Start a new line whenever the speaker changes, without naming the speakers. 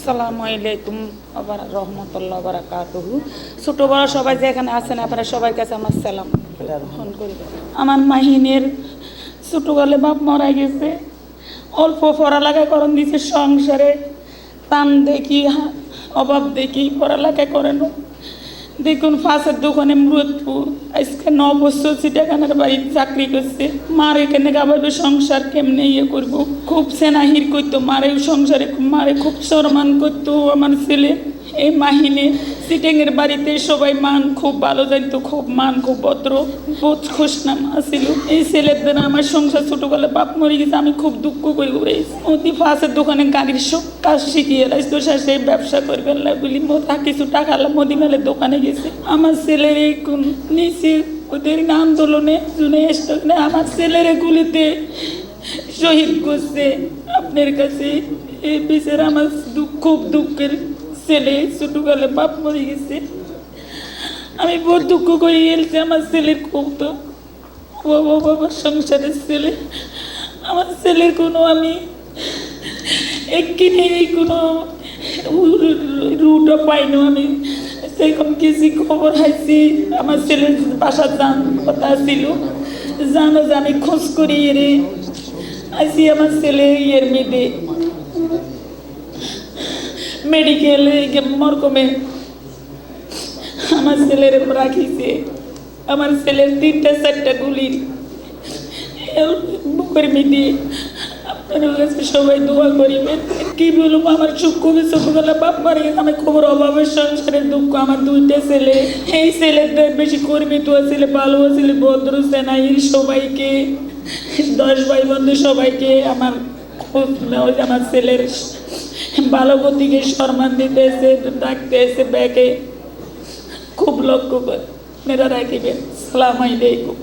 আসসালামু আলাইকুম, আবার রহমতুল্লাহ বারাকাতুহু। ছোটো বড় সবাই যে এখানে আছেন, আপনারা সবাই কাছে আমার সালাম ফোন করি। আমার মাহিনের ছোটবেলে বাপ মরা গেছে। অল্প পড়ালেখা করেন দিছে সংসারে। টান দেখি, অভাব দেখি, পড়ালেখা করেন দেখুন, ফাঁসের দোকানে মৃত্যুর আজকে ন বছর চিটাগানের বাড়ির চাকরি করছে। মার এখানে আবার সংসার কেমনে ইয়ে করব? খুব সেনাহির করতো মারে সংসারে মারে খুব সম্মান করতো আমার ছেলে। এই মাহিনে সিটেংয়ের বাড়িতে সবাই মান খুব ভালো জানতো, খুব মান খুব ভদ্র, বহুত খুশ নাম আসিল এই ছেলের দ্বারা আমার সংসার ছোটবেলা বাপ মরে গেছে, আমি খুব দুঃখ করি অতি ফাঁসের দোকানে গাড়ির সব কাজ শিখিয়ে লাইস তো সেই ব্যবসা করবেন না, বলি মোটা কিছু টাকা মদি মেলের দোকানে গেছে। আমার ছেলের এই নিচে ওদের আন্দোলনে জুনে স্টকনে আমার ছেলের গুলিতে শহীদ করছে। আপনার কাছে এই বিচার আমার খুব দুঃখের ছেলে ছোটকালে বাপ মরে গেছে। আমি বহুত দুঃখ করে গেলছি আমার ছেলের খুব তো। ও ও বাবার সংসারের ছেলে। আমার ছেলের কোনো আমি একদিনে কোনো রুটও পাইনি আমি। সেরকম কিছু খবর হাইছি আমার ছেলের বাসা যান কথা ছিল জানো জানি খোঁজ করি রে আইসি আমার ছেলে ইয়ের মেয়েদের। মেডিকেলে মরকমে। আমার ছেলের রাখিছে। আমার ছেলের তিনটা, চারটা গুলি। বুকের মিডি আপনার কাছে সবাই দোয়া করিবেন। কি বলব, আমার সুখ খুবই ছোটবেলা বাপ মারি আমি খুব অভাবের সংসারের দুঃখ। আমার দুইটা ছেলে। এই ছেলেদের বেশি কর্মী তো ছেলে ভালো ছেলে ভদ্র সেনাইল সবাইকে, দশ ভাই বন্ধু সবাইকে, আমার ওই আমার ছেলের ভালো গতিকে সম্মান দিতেছে, ডাকতেছে ব্যাগে। খুব লক্ষ্য করে, মেয়েরা রাখিবেন সালাম আলাইকুম।